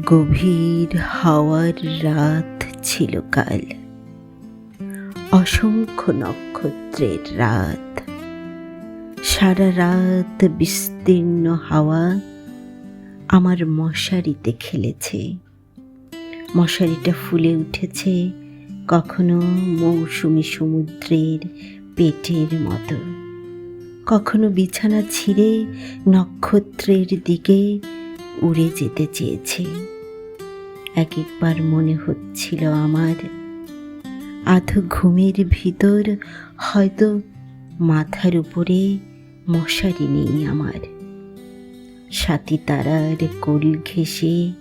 গভীর হাওয়ার রাত ছিল কাল। অসংখ্য নক্ষত্রের রাত। সারা রাত বিস্তীর্ণ হাওয়া আমার মশারিতে খেলেছে। মশারিটা ফুলে উঠেছে কখনো মৌসুমি সমুদ্রের পেটের মতো। কখনো বিছানা ছিঁড়ে নক্ষত্রের দিকে উড়ে যেতে চেয়েছে। এক একবার মনে হচ্ছিল আমার। আধো ঘুমের ভিতর হয়তো মাথার উপরে মশারি নেই আমার। সাথী তারার কোল ঘেঁষে,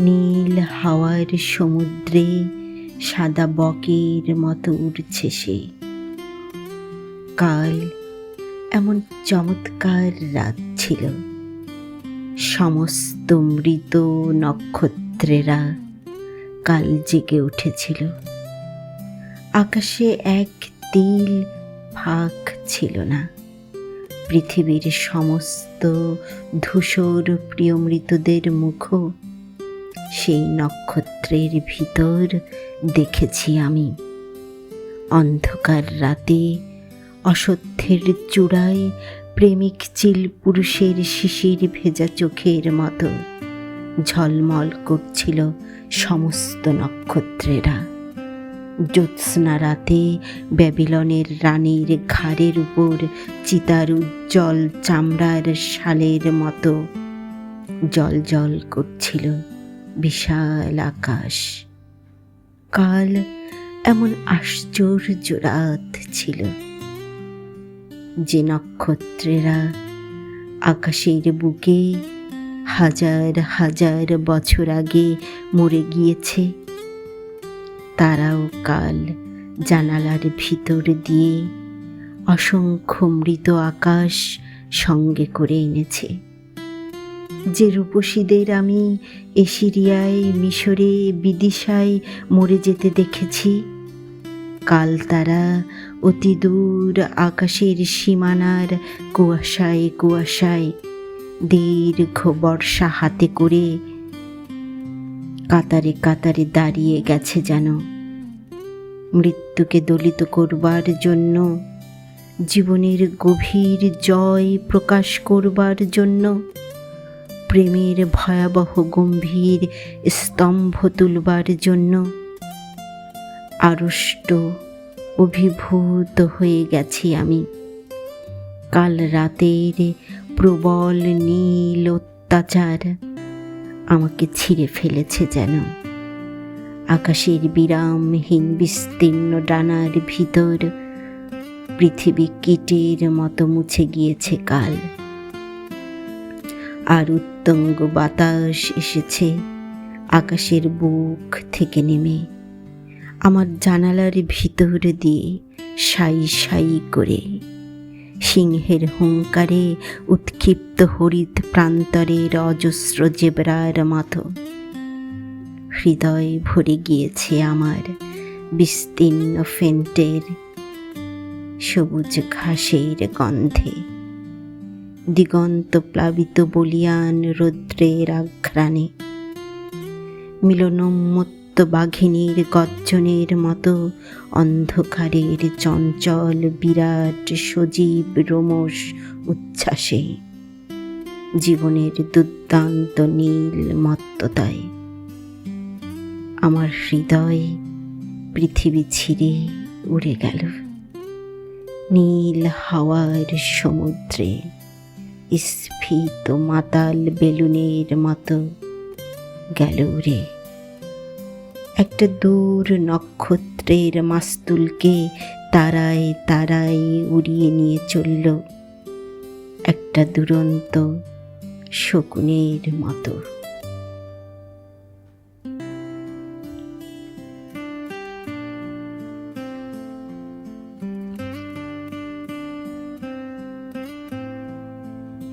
নীল হাওয়ার সমুদ্রে সাদা বকের মতো উড়ছে সে। কাল এমন চমৎকার রাত ছিল। সমস্ত মৃত নক্ষত্রেরা কাল জেগে উঠেছিল। আকাশে এক তিল ফাঁক ছিল না। পৃথিবীর সমস্ত ধূসর প্রিয় মৃতদের মুখ সেই নক্ষত্রের ভিতর দেখেছি আমি। অন্ধকার রাতে অসত্যের চূড়ায় প্রেমিক চিল পুরুষের শিশির ভেজা চোখের মতো। ঝলমল করছিল সমস্ত নক্ষত্রেরা। জ্যোৎস্না রাতে ব্যাবিলনের রানীর ঘাড়ের উপর চিতার উজ্জ্বল চামড়ার শালের মতো জল জল করছিল বিশাল আকাশ। কাল এমন আশ্চর্য রাত ছিল। যে নক্ষত্রেরা আকাশের বুকে হাজার হাজার বছর আগে মরে গিয়েছে। তারাও কাল জানালার ভিতর দিয়ে অসংখ্য মৃত আকাশ সঙ্গে করে এনেছে। যে রূপসীদের আমি এশিরিয়ায়, মিশরে, বিদিশায় মরে যেতে দেখেছি, কাল তারা অতি দূর আকাশের সীমানার কুয়াশায় কুয়াশায় দীর্ঘ বর্ষা হাতে করে কাতারে কাতারে দাঁড়িয়ে গেছে যেন। মৃত্যুকে দলিত করবার জন্য, জীবনের গভীর জয় প্রকাশ করবার জন্য, প্রেমের ভয়াবহ গম্ভীর স্তম্ভ তুলবার জন্য আড়ষ্ট, অভিভূত হয়ে গেছি আমি। কাল রাতের প্রবল নীল অত্যাচার আমাকে ছিঁড়ে ফেলেছে যেন। আকাশের বিরামহীন বিস্তীর্ণ ডানার ভিতর পৃথিবী কীটের মতো মুছে গিয়েছে কাল। আর উত্তঙ্গ বাতাস এসেছে আকাশের বুক থেকে নেমে আমার জানালার ভিতর দিয়ে সাই সাই করে। সিংহের হুঙ্কারে উৎক্ষিপ্ত হরিত প্রান্তরের অজস্র জেবরার মতো হৃদয় ভরে গিয়েছে আমার বিস্তীর্ণ ফেন্টের সবুজ ঘাসের গন্ধে। দিগন্ত প্লাবিত বলিয়ান রৌদ্রের আঘ্রাণে মিলনোন্মত্ত বাঘিনীর গর্জনের মতো, অন্ধকারের চঞ্চল বিরাট সজীব রোমস উচ্ছ্বাসে। জীবনের দুর্দান্ত নীল মত্ততায়। আমার হৃদয় পৃথিবী ছিঁড়ে উড়ে গেল। নীল হাওয়ার সমুদ্রে স্ফীত মাতাল বেলুনের মতো গেল উড়ে একটা দূর নক্ষত্রের মাস্তুলকে তারায় তারায় উড়িয়ে নিয়ে চলল। একটা দুরন্ত শকুনের মতো।